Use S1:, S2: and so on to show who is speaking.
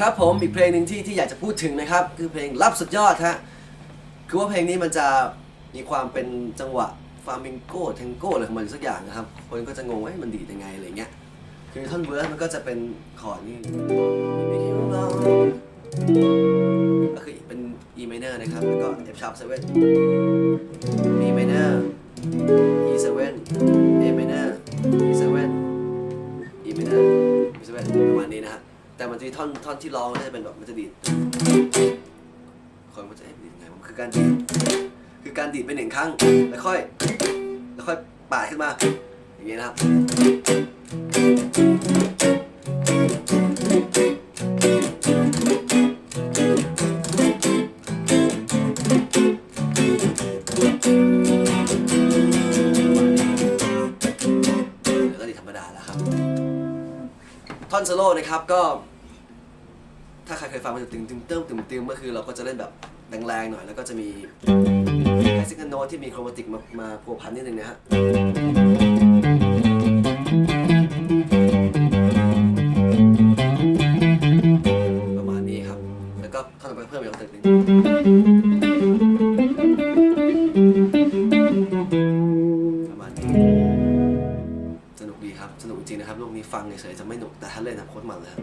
S1: ครับผมอีกเพลงหนึ่งที่ที่อยากจะพูดถึงนะครับ คือเพลงรับสุดยอดฮะคือว่าเพลงนี้มันจะมีความเป็นจังหวะฟาร์มิงโก้เทงโก้อะไรของมันสักอย่างนะครับ คนก็จะงงว่ามันดีดยังไงอะไรเงี้ยคือท่อนเวิร์สมันก็จะเป็นคอร์ดนี่ก็คือเป็น E minor นะครับ แล้วก็ F sharp 7 B minor E 7 A minor E 7 E minor E 7ประมาณนี้นะฮะ แต่มันจะมีท่อนท่อนที่ร้องมันจะเป็นแบบมันจะดีดคนมันจะเอ๊ะดีดยังไงมันคือการดีดคือการดีดไปหนึ่งครั้ง แล้วค่อย แล้วค่อยปาดขึ้นมา อย่างนี้ยนะครับแล้วก็ดีธรรมดาแล้วครับ ท่อนโซโล่นะครับก็ ถ้าใครเคยฟังมันจะตึงตึงเติมตึงตึงก็คือเราก็จะเล่นแบบแรงๆหน่อย แล้วก็จะมีไอซิงเกิลโนตที่มีโครมาติกมามาพัวพันนิดนึงนะฮะประมาณนี้ครับ แล้วก็ท่อนต่อไปเพิ่มอีกตึกหนึง นุกดีครับ สนุกจริงนะครับ ลูกนี้ฟังเฉยๆจะไม่หนุกแต่ถ้าเล่นนะโคตรมันเลยครับ